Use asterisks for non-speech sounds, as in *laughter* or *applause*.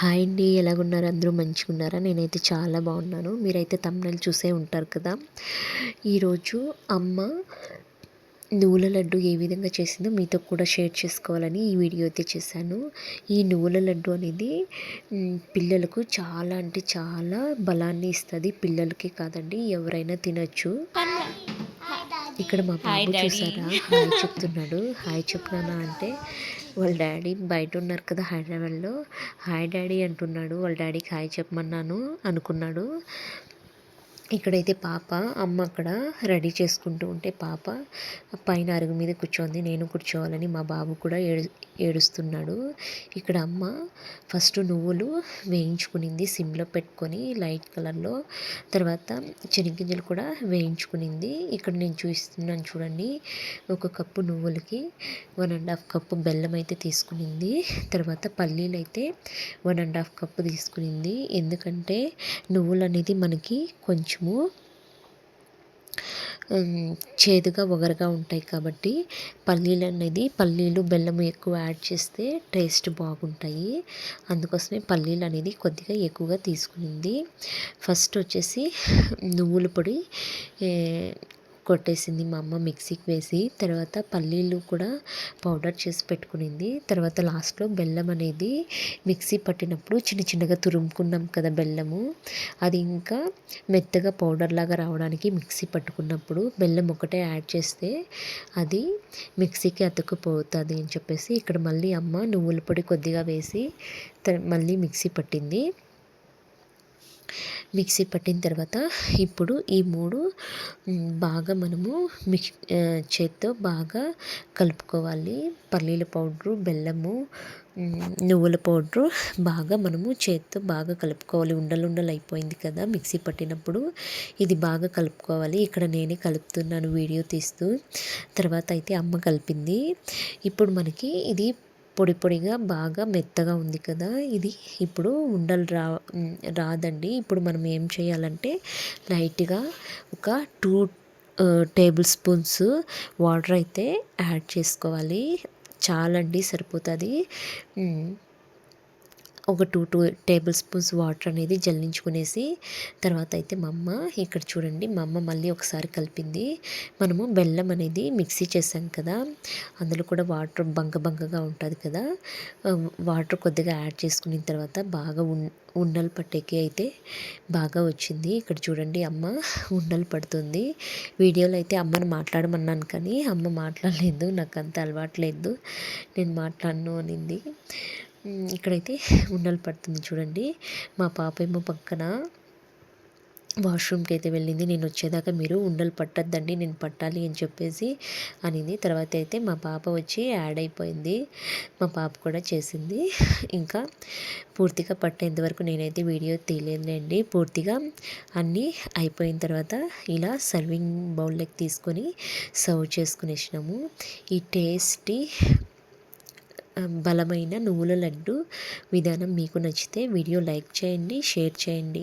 Hi అండి ఎలాగున్నారు? అందరూ మంచిగా ఉన్నారా నేనైతే చాలా బాగున్నాను. మీరైతే తమ్ముళ్ళు చూసే ఉంటారు కదా? ఈరోజు అమ్మ నువ్వుల లడ్డు ఏ విధంగా చేసిందో మీతో కూడా షేర్ చేసుకోవాలని ఈ వీడియో అయితే చేశాను. ఈ నువ్వుల లడ్డు అనేది పిల్లలకు చాలా అంటే చాలా బలాన్ని ఇస్తుంది. పిల్లలకి కాదండి ఎవరైనా తినచ్చు. ఇక్కడ మా బాబు చూసారా హాయ్ *laughs* చెప్తున్నాడు. హాయ్ చెప్తున్నానా అంటే వాళ్ళ డాడీ బయట ఉన్నారు కదా హైదరాబాద్లో. హాయ్ డాడీ అంటున్నాడు. వాళ్ళ డాడీకి హాయ్ చెప్పమన్నాను అనుకున్నాడు. ఇక్కడైతే పాప అమ్మ అక్కడ రెడీ చేసుకుంటూ ఉంటే పాప పైన అరుగు మీద కూర్చోంది. నేను కూర్చోవాలని మా బాబు కూడా ఏడు ఏడుస్తున్నాడు. ఇక్కడ అమ్మ ఫస్ట్ నువ్వులు వేయించుకునింది సిమ్లో పెట్టుకొని లైట్ కలర్లో. తర్వాత చెనిగింజలు కూడా వేయించుకునింది. ఇక్కడ నేను చూస్తున్నాను చూడండి ఒక కప్పు నువ్వులకి వన్ అండ్ హాఫ్ కప్పు బెల్లం అయితే తీసుకునింది. తర్వాత పల్లీలు అయితే వన్ అండ్ హాఫ్ కప్పు తీసుకునింది. ఎందుకంటే నువ్వులు అనేది మనకి కొంచెం కొంచెము చేదుగా ఒగరుగా ఉంటాయి కాబట్టి పల్లీలు అనేది పల్లీలు బెల్లం ఎక్కువ యాడ్ చేస్తే టేస్ట్ బాగుంటాయి. అందుకోసమే పల్లీలు అనేది కొద్దిగా ఎక్కువగా తీసుకునింది. ఫస్ట్ వచ్చేసి నువ్వుల పొడి కొట్టేసింది మా అమ్మ మిక్సీకి వేసి. తర్వాత పల్లీలు కూడా పౌడర్ చేసి పెట్టుకునింది. తర్వాత లాస్ట్లో బెల్లం అనేది మిక్సీ పట్టినప్పుడు చిన్న చిన్నగా తురుముకున్నాం కదా బెల్లము. అది ఇంకా మెత్తగా పౌడర్ లాగా రావడానికి మిక్సీ పట్టుకున్నప్పుడు బెల్లం ఒకటే యాడ్ చేస్తే అది మిక్సీకి అతుక్కుపోతుంది అని చెప్పేసి ఇక్కడ మళ్ళీ అమ్మ నువ్వుల పొడి కొద్దిగా వేసి మళ్ళీ మిక్సీ పట్టింది. మిక్సీ పట్టిన తర్వాత ఇప్పుడు ఈ మూడు బాగా మనము మిక్స్ చేత్తో బాగా కలుపుకోవాలి. పల్లీల పౌడరు బెల్లము నువ్వుల పౌడరు బాగా మనము చేత్తో బాగా కలుపుకోవాలి. ఉండలు ఉండలు అయిపోయింది కదా మిక్సీ పట్టినప్పుడు. ఇది బాగా కలుపుకోవాలి. ఇక్కడ నేనే కలుపుతున్నాను వీడియో తీస్తూ. తర్వాత అయితే అమ్మ కలిపింది. ఇప్పుడు మనకి ఇది పొడి పొడిగా బాగా మెత్తగా ఉంది కదా ఇది ఇప్పుడు ఉండలు రా రాదండి. ఇప్పుడు మనం ఏం చేయాలంటే లైట్గా ఒక టూ టేబుల్ స్పూన్స్ వాటర్ అయితే యాడ్ చేసుకోవాలి. చాలండి సరిపోతుంది. ఒక two two tablespoons water అనేది జల్లించుకునేసి తర్వాత అయితే మా అమ్మ ఇక్కడ చూడండి మా అమ్మ మళ్ళీ ఒకసారి కలిపింది. మనము బెల్లం అనేది మిక్సీ చేసాం కదా అందులో కూడా వాటర్ బంక బంకగా ఉంటుంది కదా వాటర్ కొద్దిగా యాడ్ చేసుకున్న తర్వాత బాగా ఉన్ ఉండలు పట్టేకి అయితే బాగా వచ్చింది. ఇక్కడ చూడండి అమ్మ ఉండలు పడుతుంది. వీడియోలో అయితే అమ్మని మాట్లాడమన్నాను కానీ అమ్మ మాట్లాడలేదు నాకు అంత అలవాట్లేదు నేను మాట్లాడను అనింది. ఇక్కడైతే ఉండలు పడుతుంది చూడండి. మా పాప ఏమో పక్కన వాష్రూమ్కి అయితే వెళ్ళింది. నేను వచ్చేదాకా మీరు ఉండలు పట్టద్దండి నేను పట్టాలి అని చెప్పేసి అనింది. తర్వాత అయితే మా పాప వచ్చి యాడ్ అయిపోయింది. మా పాప కూడా చేసింది. ఇంకా పూర్తిగా పట్టేంత వరకు నేనైతే వీడియో తీయలేదండి పూర్తిగా అన్నీ అయిపోయిన తర్వాత ఇలా సర్వింగ్ బౌల్లోకి తీసుకొని సర్వ్ చేసుకునేసినాము. ఈ టేస్టీ బలమైన నువ్వుల లడ్డు విధానం మీకు నచ్చితే వీడియో లైక్ చేయండి షేర్ చేయండి.